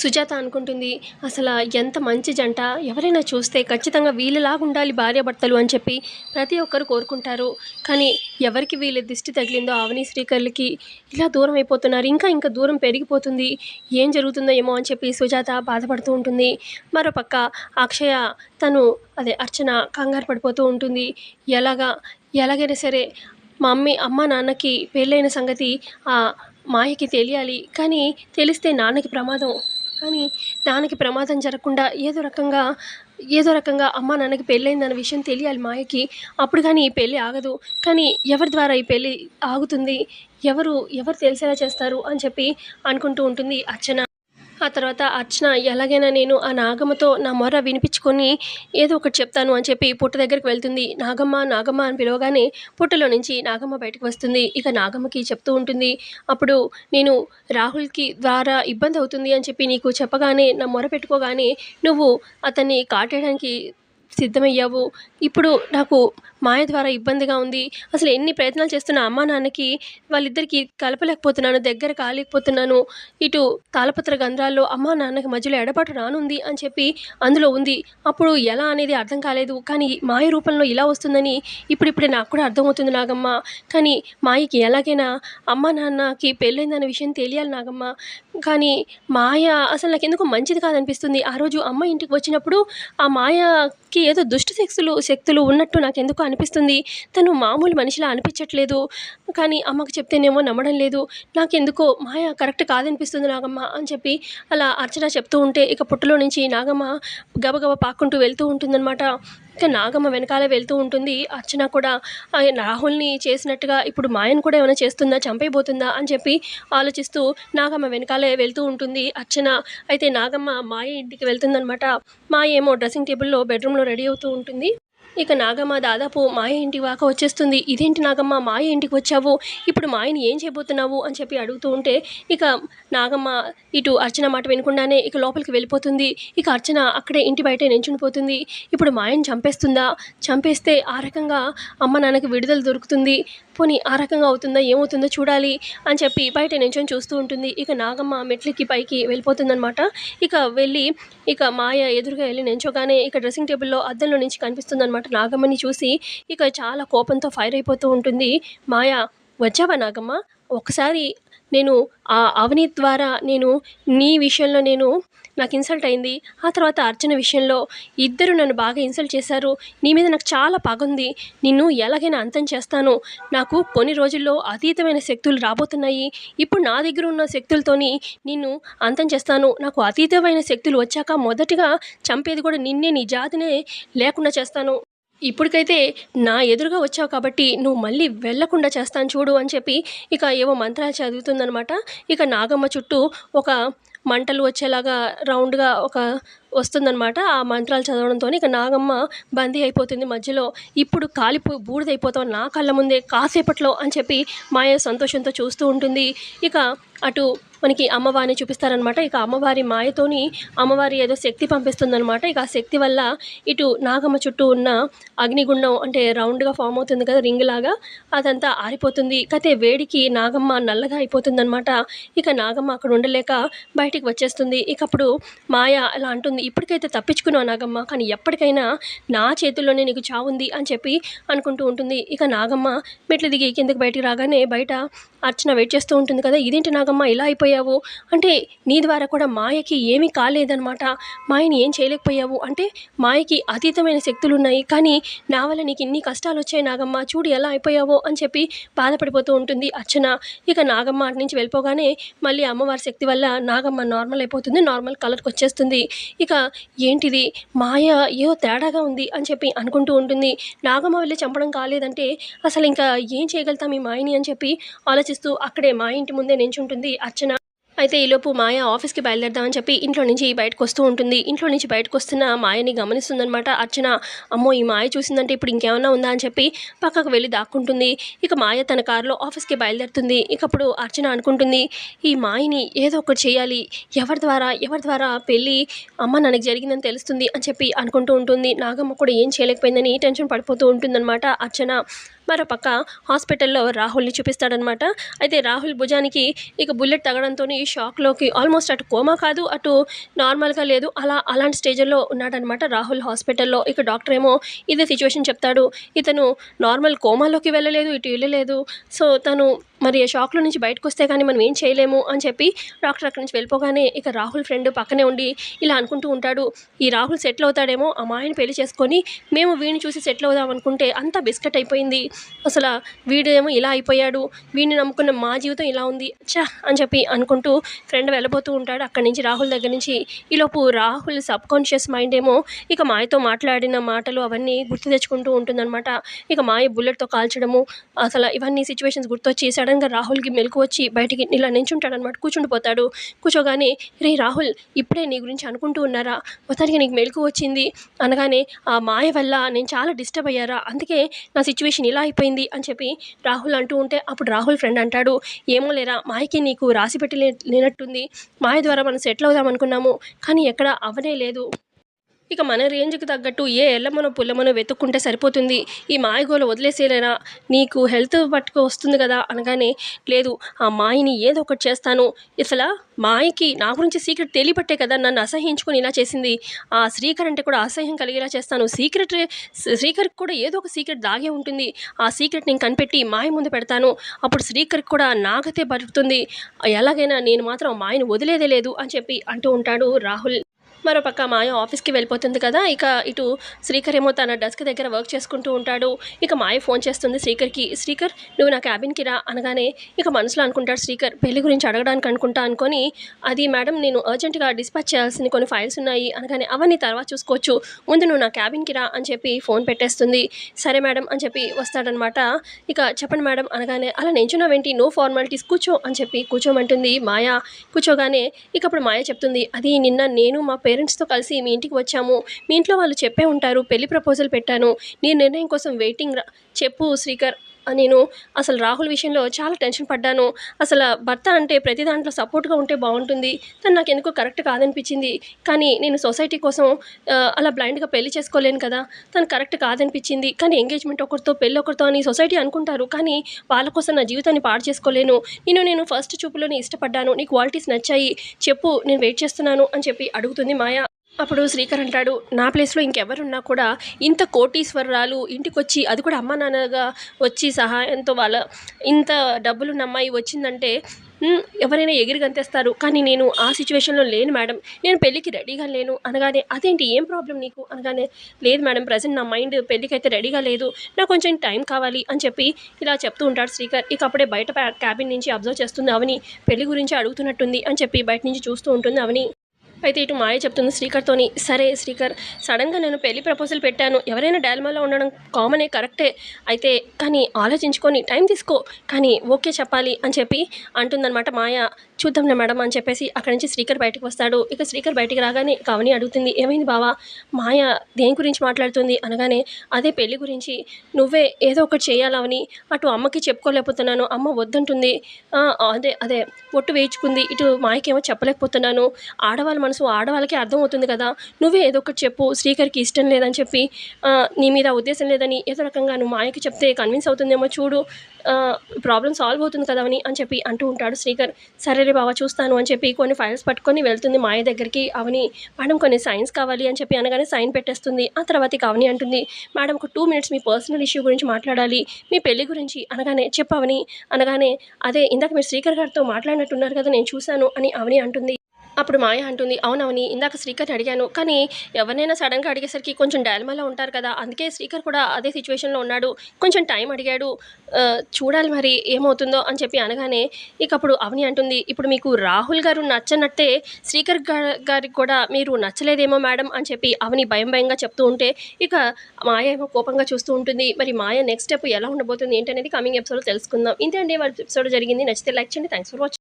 సుజాత అనుకుంటుంది అసలు ఎంత మంచి జంట. ఎవరైనా చూస్తే ఖచ్చితంగా వీళ్ళలాగా ఉండాలి భార్యాభర్తలు అని చెప్పి ప్రతి ఒక్కరు కోరుకుంటారు. కానీ ఎవరికి వీళ్ళ దిష్టి తగిలిందో అవని శ్రీకర్లకి ఇలా దూరం అయిపోతున్నారు. ఇంకా ఇంకా దూరం పెరిగిపోతుంది. ఏం జరుగుతుందో ఏమో అని చెప్పి సుజాత బాధపడుతూ ఉంటుంది. మరోపక్క అక్షయ తను అదే అర్చన కంగారు పడిపోతూ ఉంటుంది. ఎలాగా ఎలాగైనా సరే మా మమ్మీ అమ్మ నాన్నకి పెళ్ళైన సంగతి ఆ మాయకి తెలియాలి. కానీ తెలిస్తే నాన్నకి ప్రమాదం. కానీ దానికి ప్రమాదం జరగకుండా ఏదో రకంగా ఏదో రకంగా అమ్మ నాన్నకి పెళ్ళైందన్న విషయం తెలియాలి మాయకి. అప్పుడు కానీ ఈ పెళ్ళి ఆగదు. కానీ ఎవరి ద్వారా ఈ పెళ్ళి ఆగుతుంది? ఎవరు ఎవరు తెలిసేలా చేస్తారు అని చెప్పి అనుకుంటూ ఉంటుంది అర్చన. ఆ తర్వాత అర్చన ఎలాగైనా నేను ఆ నాగమ్మతో నా మొర వినిపించుకొని ఏదో ఒకటి చెప్తాను అని చెప్పి పుట్ట దగ్గరికి వెళ్తుంది. నాగమ్మ నాగమ్మ అని పిలవగానే పుట్టలో నుంచి నాగమ్మ బయటకు వస్తుంది. ఇక నాగమ్మకి చెప్తూ ఉంటుంది అప్పుడు నేను రాహుల్కి ద్వారా ఇబ్బంది అవుతుంది అని చెప్పి నీకు చెప్పగానే నా మొర పెట్టుకోగానే నువ్వు అతన్ని కాటేయడానికి సిద్ధమయ్యావు. ఇప్పుడు నాకు మాయ ద్వారా ఇబ్బందిగా ఉంది. అసలు ఎన్ని ప్రయత్నాలు చేస్తున్న అమ్మా నాన్నకి వాళ్ళిద్దరికి కలపలేకపోతున్నాను దగ్గర కాలేకపోతున్నాను. ఇటు తాళపత్ర గంధ్రాల్లో అమ్మా నాన్నకి మధ్యలో ఎడబాటు రానుంది అని చెప్పి అందులో ఉంది. అప్పుడు ఎలా అనేది అర్థం కాలేదు. కానీ మాయ రూపంలో ఇలా వస్తుందని ఇప్పుడిప్పుడే నాకు కూడా అర్థమవుతుంది నాగమ్మ. కానీ మాయకి ఎలాగైనా అమ్మా నాన్నకి పెళ్ళైందన్న విషయం తెలియాలి నాగమ్మ. కానీ మాయ అసలు నాకు ఎందుకు మంచిది కాదనిపిస్తుంది. ఆ రోజు అమ్మ ఇంటికి వచ్చినప్పుడు ఆ మాయకి ఏదో దుష్ట శక్తులు శక్తులు ఉన్నట్టు నాకు ఎందుకు అనిపిస్తుంది. తను మామూలు మనిషిలా అనిపించట్లేదు. కానీ అమ్మకు చెప్తేనేమో నమ్మడం లేదు. నాకెందుకో మాయ కరెక్ట్ కాదనిపిస్తుంది నాగమ్మ అని చెప్పి అలా అర్చన చెప్తూ ఉంటే ఇక పుట్టలో నుంచి నాగమ్మ గబగబ పాక్కుంటూ వెళ్తూ ఉంటుందన్నమాట. ఇక నాగమ్మ వెనకాలే వెళ్తూ ఉంటుంది. అర్చన కూడా రాహుల్ని చేసినట్టుగా ఇప్పుడు మాయను కూడా ఏమైనా చేస్తుందా? చంపైపోతుందా అని చెప్పి ఆలోచిస్తూ నాగమ్మ వెనకాలే వెళ్తూ ఉంటుంది. అర్చన అయితే నాగమ్మ మాయ ఇంటికి వెళ్తుందనమాట మాయ ఏమో డ్రెస్సింగ్ టేబుల్లో బెడ్రూమ్లో రెడీ అవుతూ ఉంటుంది. ఇక నాగమ్మ దాదాపు మాయ ఇంటి వాక వచ్చేస్తుంది. ఇదేంటి నాగమ్మ? మాయ ఇంటికి వచ్చావు? ఇప్పుడు మాయని ఏం చేయబోతున్నావు? అని చెప్పి అడుగుతూ ఉంటే ఇక నాగమ్మ ఇటు అర్చన మాట వినకుండానే ఇక లోపలికి వెళ్ళిపోతుంది. ఇక అర్చన అక్కడే ఇంటి బయటే నించునిపోతుంది ఇప్పుడు మాయని చంపేస్తుందా? చంపేస్తే ఆ రకంగా అమ్మ నాన్నకి విడుదల దొరుకుతుంది. పోనీ ఆ రకంగా అవుతుందా? ఏమవుతుందో చూడాలి అని చెప్పి బయట నించొని చూస్తూ ఉంటుంది. ఇక నాగమ్మ మెట్లకి పైకి వెళ్ళిపోతుందనమాట ఇక వెళ్ళి ఇక మాయ ఎదురుగా వెళ్ళి నించోగానే ఇక డ్రెస్సింగ్ టేబుల్లో అద్దంలో నుంచి కనిపిస్తుందన్నమాట నాగమ్మని చూసి. ఇక చాలా కోపంతో ఫైర్ అయిపోతూ ఉంటుంది. మాయ వచ్చావా నాగమ్మ? ఒకసారి నేను ఆ అవినీత్ ద్వారా నేను నీ విషయంలో నేను నాకు ఇన్సల్ట్ అయింది. ఆ తర్వాత అర్చన విషయంలో ఇద్దరు నన్ను బాగా ఇన్సల్ట్ చేశారు. నీ మీద నాకు చాలా పగుంది. నిన్ను ఎలాగైనా అంతం చేస్తాను. నాకు కొన్ని రోజుల్లో అతీతమైన శక్తులు రాబోతున్నాయి. ఇప్పుడు నా దగ్గర ఉన్న శక్తులతోని నిన్ను అంతం చేస్తాను. నాకు అతీతమైన శక్తులు వచ్చాక మొదటిగా చంపేది కూడా నిన్నే నీ జాతినే లేకుండా చేస్తాను. ఇప్పటికైతే నా ఎదురుగా వచ్చావు కాబట్టి నువ్వు మళ్ళీ వెళ్ళకుండా చేస్తాను చూడు అని చెప్పి ఇక ఏవో మంత్రాలు చదువుతుందనమాట ఇక నాగమ్మ చుట్టూ ఒక మంటలు వచ్చేలాగా రౌండ్గా ఒక వస్తుందనమాట ఆ మంత్రాలు చదవడంతో ఇక నాగమ్మ బందీ అయిపోతుంది మధ్యలో. ఇప్పుడు కాలిపో బూడిదైపోతాం నా కళ్ళ ముందే కాసేపట్లో అని చెప్పి మాయ సంతోషంతో చూస్తూ ఉంటుంది. ఇక అటు మనకి అమ్మవారిని చూపిస్తారనమాట. ఇక అమ్మవారి మాయతోని అమ్మవారి ఏదో శక్తి పంపిస్తుందనమాట. ఇక ఆ శక్తి వల్ల ఇటు నాగమ్మ చుట్టూ ఉన్న అగ్నిగుండం అంటే రౌండ్గా ఫామ్ అవుతుంది కదా రింగ్ లాగా అదంతా ఆరిపోతుంది. కతే వేడికి నాగమ్మ నల్లగా అయిపోతుందనమాట. ఇక నాగమ్మ అక్కడ ఉండలేక బయటికి వచ్చేస్తుంది. ఇక అప్పుడు మాయ అలా అంటుంది ఇప్పటికైతే తప్పించుకున్నావు నాగమ్మ కానీ ఎప్పటికైనా నా చేతుల్లోనే నీకు చావుంది అని చెప్పి అనుకుంటూ ఉంటుంది. ఇక నాగమ్మ మెట్లు దిగి కిందకి బయటికి రాగానే బయట అర్చన వెయిట్ చేస్తూ ఉంటుంది కదా ఇదేంటి నాగమ్మ ఇలా అయిపోయావు? అంటే నీ ద్వారా కూడా మాయకి ఏమీ కాలేదనమాట మాయని ఏం చేయలేకపోయావు? అంటే మాయకి అతీతమైన శక్తులు ఉన్నాయి కానీ నా వల్ల నీకు ఇన్ని కష్టాలు వచ్చాయి నాగమ్మ చూడు ఎలా అయిపోయావో అని చెప్పి బాధపడిపోతూ ఉంటుంది అర్చన. ఇక నాగమ్మ అటు నుంచి వెళ్ళిపోగానే మళ్ళీ అమ్మవారి శక్తి వల్ల నాగమ్మ నార్మల్ అయిపోతుంది నార్మల్ కలర్కి వచ్చేస్తుంది. ఇక ఏంటిది? మాయ ఏదో తేడాగా ఉంది అని చెప్పి అనుకుంటూ ఉంటుంది. నాగమ్మ వెళ్ళి చంపడం కాలేదంటే అసలు ఇంకా ఏం చేయగలుగుతాం ఈ మాయని అని చెప్పి ఆలోచన ఆలోచిస్తూ అక్కడే మా ఇంటి ముందే నించుంటుంది అర్చన. అయితే ఈలోపు మాయ ఆఫీస్కి బయలుదేరదామని చెప్పి ఇంట్లో నుంచి బయటకు వస్తూ ఉంటుంది. ఇంట్లో నుంచి బయటకు వస్తున్న మాయని గమనిస్తుందనమాట అర్చన. అమ్మో ఈ మాయ చూసిందంటే ఇప్పుడు ఇంకేమన్నా ఉందా అని చెప్పి పక్కకు వెళ్ళి దాక్కుంటుంది. ఇక మాయ తన కారులో ఆఫీస్కి బయలుదేరుతుంది. ఇకప్పుడు అర్చన అనుకుంటుంది ఈ మాయని ఏదో ఒకటి చేయాలి. ఎవరి ద్వారా ఎవరి ద్వారా పెళ్ళి అమ్మ నాకు జరిగిందని తెలుస్తుంది అని చెప్పి అనుకుంటూ ఉంటుంది. నాగమ్మ కూడా ఏం చేయలేకపోయిందని టెన్షన్ పడిపోతూ ఉంటుందన్నమాట అర్చన. మరోపక్క హాస్పిటల్లో రాహుల్ని చూపిస్తాడనమాట. అయితే రాహుల్ భుజానికి ఇక బుల్లెట్ తగడంతో షాక్లోకి ఆల్మోస్ట్ అటు కోమా కాదు అటు నార్మల్గా లేదు. అలా అలాంటి స్టేజ్లో ఉన్నాడనమాట రాహుల్ హాస్పిటల్లో. ఇక డాక్టర్ ఏమో ఇదే సిచ్యువేషన్ చెప్తాడు. ఇతను నార్మల్ కోమాలోకి వెళ్ళలేదు ఇటు వెళ్ళలేదు. సో తను మరి ఆ షాక్లో నుంచి బయటకు వస్తే కానీ మనం ఏం చేయలేము అని చెప్పి డాక్టర్ అక్కడి నుంచి వెళ్ళిపోగానే ఇక రాహుల్ ఫ్రెండ్ పక్కనే ఉండి ఇలా అనుకుంటూ ఉంటాడు ఈ రాహుల్ సెటిల్ అవుతాడేమో ఆ మాయని పెళ్ళి చేసుకొని మేము వీడిని చూసి సెటిల్ అవుదాం అనుకుంటే అంతా బిస్కెట్ అయిపోయింది. అసలు వీడేమో ఇలా అయిపోయాడు వీడిని నమ్ముకున్న మా జీవితం ఇలా ఉంది చా అని చెప్పి అనుకుంటూ ఫ్రెండ్ వెళ్ళబోతూ ఉంటాడు. అక్కడి నుంచి రాహుల్ దగ్గర నుంచి ఈలోపు రాహుల్ సబ్ కాన్షియస్ మైండ్ ఏమో ఇక మాయతో మాట్లాడిన మాటలు అవన్నీ గుర్తు తెచ్చుకుంటూ ఉంటుందన్నమాట. ఇక మాయ బుల్లెట్తో కాల్చడము అసలు ఇవన్నీ సిచ్యువేషన్స్ గుర్తొచ్చి సడన్గా రాహుల్కి మెలకు వచ్చి బయటికి ఇలా నించుంటాడనమాట కూర్చుండిపోతాడు. కూర్చోగానే రే రాహుల్ ఇప్పుడే నీ గురించి అనుకుంటూ ఉన్నారా? మొత్తానికి నీకు మెలకు వచ్చింది. అనగానే ఆ మాయ వల్ల నేను చాలా డిస్టర్బ్ అయ్యారా? అందుకే నా సిచ్యువేషన్ ఇలా అయిపోయింది. అని చెప్పి రాహుల్ అంటూ ఉంటే అప్పుడు రాహుల్ ఫ్రెండ్ అంటాడు ఏమో లేరా మాయకి నీకు రాసి పెట్టి లేనట్టుంది. మాయ ద్వారా మనం సెటిల్ అవుదాం అనుకున్నాము కానీ ఎక్కడ అవనే లేదు. ఇక మన రేంజ్కి తగ్గట్టు ఏ ఎల్లమనో పుల్లమనో వెతుక్కుంటే సరిపోతుంది. ఈ మాయగోలు వదిలేసేలేనా? నీకు హెల్త్ పట్టుకు వస్తుంది కదా? అనగానే లేదు ఆ మాయని ఏదో ఒకటి చేస్తాను. అసలు మాయకి నా గురించి సీక్రెట్ తెలియబట్టే కదా? నన్ను అసహ్యించుకొని ఇలా చేసింది. ఆ శ్రీకర్ అంటే కూడా అసహ్యం కలిగేలా చేస్తాను. సీక్రెట్ శ్రీకర్కి కూడా ఏదో ఒక సీక్రెట్ దాగే ఉంటుంది. ఆ సీక్రెట్ నేను కనిపెట్టి మాయ ముందు పెడతాను. అప్పుడు శ్రీకర్కి కూడా నాకతే బతుకుతుంది ఎలాగైనా నేను మాత్రం మాయను వదిలేదే లేదు అని చెప్పి అంటూ ఉంటాడు రాహుల్. మరోపక్క మాయ ఆఫీస్కి వెళ్ళిపోతుంది కదా ఇక ఇటు శ్రీకర్ ఏమో తన డెస్క్ దగ్గర వర్క్ చేసుకుంటూ ఉంటాడు. ఇక మాయ ఫోన్ చేస్తుంది శ్రీకర్కి శ్రీకర్ నువ్వు నా క్యాబిన్కి రా అనగానే ఇక మనసులో అనుకుంటాడు శ్రీకర్ పెళ్ళి గురించి అడగడానికి అనుకుంటా అనుకొని అది మేడం నేను అర్జెంటుగా డిస్పాచ్ చేయాల్సిన కొన్ని ఫైల్స్ ఉన్నాయి అనగానే అవన్నీ తర్వాత చూసుకోవచ్చు. ముందు నువ్వు నా క్యాబిన్కి రా అని చెప్పి ఫోన్ పెట్టేస్తుంది. సరే మేడం అని చెప్పి వస్తాడనమాట. ఇక చెప్పండి మేడం అనగానే అలా నించున్నావేంటి? నో ఫార్మాలిటీస్ కూర్చో అని చెప్పి కూర్చోమంటుంది మాయ. కూర్చోగానే ఇక అప్పుడు మాయ చెప్తుంది అది నిన్న నేను మా పేరెంట్స్తో కలిసి మీ ఇంటికి వచ్చాము. మీ ఇంట్లో వాళ్ళు చెప్పే ఉంటారు పెళ్ళి ప్రపోజల్ పెట్టాను. నీ నిర్ణయం కోసం వెయిటింగ్ రా చెప్పు శ్రీకర్. నేను అసలు రాహుల్ విషయంలో చాలా టెన్షన్ పడ్డాను. అసలు భర్త అంటే ప్రతి దాంట్లో సపోర్ట్గా ఉంటే బాగుంటుంది. తను నాకు ఎందుకో కరెక్ట్ కాదనిపించింది. కానీ నేను సొసైటీ కోసం అలా బ్లైండ్గా పెళ్ళి చేసుకోలేను కదా. తను కరెక్ట్ కాదనిపించింది. కానీ ఎంగేజ్మెంట్ ఒకరితో పెళ్ళి ఒకరితో అని సొసైటీ అనుకుంటారు. కానీ వాళ్ళ కోసం నా జీవితాన్ని పాడు చేసుకోలేను. నేను నేను ఫస్ట్ చూపులోనే ఇష్టపడ్డాను. నీ క్వాలిటీస్ నచ్చాయి. చెప్పు నేను వెయిట్ చేస్తున్నాను అని చెప్పి అడుగుతుంది మాయ. అప్పుడు శ్రీకర్ అంటాడు నా ప్లేస్లో ఇంకెవరున్నా కూడా ఇంత కోటీశ్వరరాలు ఇంటికొచ్చి అది కూడా అమ్మ నాన్నగా వచ్చి సహాయంతో వాళ్ళ ఇంత డబ్బులున్న అమ్మాయి వచ్చిందంటే ఎవరైనా ఎగిరి గంతేస్తారు. కానీ నేను ఆ సిచ్యువేషన్లో లేను మేడం. నేను పెళ్ళికి రెడీగా లేను. అనగానే అదేంటి? ఏం ప్రాబ్లం నీకు? అనగానే లేదు మేడం ప్రజెంట్ నా మైండ్ పెళ్ళికి అయితే రెడీగా లేదు. నాకు కొంచెం టైం కావాలి అని చెప్పి ఇలా చెప్తూ ఉంటాడు శ్రీకర్. ఇక అప్పుడే బయట క్యాబిన్ నుంచి అబ్జర్వ్ చేస్తుంది అవని. పెళ్ళి గురించి అడుగుతున్నట్టుంది అని చెప్పి బయట నుంచి చూస్తూ ఉంటుంది అవని. అయితే ఇటు మాయ చెప్తుంది శ్రీకర్తోని సరే శ్రీకర్ సడన్గా నేను పెళ్ళి ప్రపోజల్ పెట్టాను. ఎవరైనా డైల్మాలో ఉండడం కామనే కరెక్టే. అయితే కానీ ఆలోచించుకొని టైం తీసుకో. కానీ ఓకే చెప్పాలి అని చెప్పి అంటుందన్నమాట మాయ. చూద్దాంలే మేడం అని చెప్పేసి అక్కడి నుంచి శ్రీకర్ బయటకు వస్తాడు. ఇక శ్రీకర్ బయటికి రాగానే కవని అడుగుతుంది ఏమైంది బావా? మాయ దేని గురించి మాట్లాడుతుంది? అనగానే అదే పెళ్ళి గురించి. నువ్వే ఏదో ఒకటి చేయాలని అటు అమ్మకి చెప్పుకోలేకపోతున్నాను. అమ్మ వద్దంటుంది. అదే అదే ఒట్టు వేయించుకుంది. ఇటు మాయకేమో చెప్పలేకపోతున్నాను. ఆడవాళ్ళ మనసు ఆడవాళ్ళకి అర్థమవుతుంది కదా. నువ్వే ఏదో ఒకటి చెప్పు. శ్రీకర్కి ఇష్టం లేదని చెప్పి నీ మీద ఉద్దేశం లేదని ఏదో రకంగా నువ్వు మాయకి చెప్తే కన్విన్స్ అవుతుందేమో చూడు. ప్రాబ్లం సాల్వ్ అవుతుంది కదా అని అని చెప్పి అంటూ ఉంటాడు శ్రీకర్. సరే సరే బావ చూస్తాను అని చెప్పి కొన్ని ఫైల్స్ పట్టుకొని వెళ్తుంది మాయ దగ్గరికి. అవని మేడం కొన్ని సైన్స్ కావాలి అని చెప్పి అనగానే సైన్ పెట్టేస్తుంది. ఆ తర్వాత ఇక అవని అంటుంది మేడం ఒక టూ మినిట్స్ మీ పర్సనల్ ఇష్యూ గురించి మాట్లాడాలి. మీ పెళ్ళి గురించి అనగానే చెప్పవని అనగానే అదే ఇందాక మీరు శ్రీకర్ గారితో మాట్లాడినట్టున్నారు కదా నేను చూశాను అని అవని అంటుంది. అప్పుడు మాయ అంటుంది అవునవుని ఇందాక శ్రీకర్ని అడిగాను కానీ ఎవరినైనా సడన్గా అడిగేసరికి కొంచెం డైలమాలో ఉంటారు కదా అందుకే శ్రీకర్ కూడా అదే సిచ్యువేషన్లో ఉన్నాడు కొంచెం టైం అడిగాడు చూడాలి మరి ఏమవుతుందో అని చెప్పి అనగానే ఇక అప్పుడు అవని అంటుంది ఇప్పుడు మీకు రాహుల్ గారు నచ్చనట్టే శ్రీకర్ గారికి కూడా మీరు నచ్చలేదేమో మేడం అని చెప్పి అవని భయం భయంగా చెప్తూ ఉంటే ఇక మాయ ఏమో కోపంగా చూస్తూ ఉంటుంది మరి మాయ నెక్స్ట్ స్టెప్ ఎలా ఉండబోతుంది ఏంటనేది కమింగ్ ఎపిసోడ్ తెలుసుకుందాం. ఇంతే అండి వాళ్ళ ఎపిసోడ్ జరిగింది నచ్చితే లైక్ చేయండి థ్యాంక్స్ ఫర్ వాచింగ్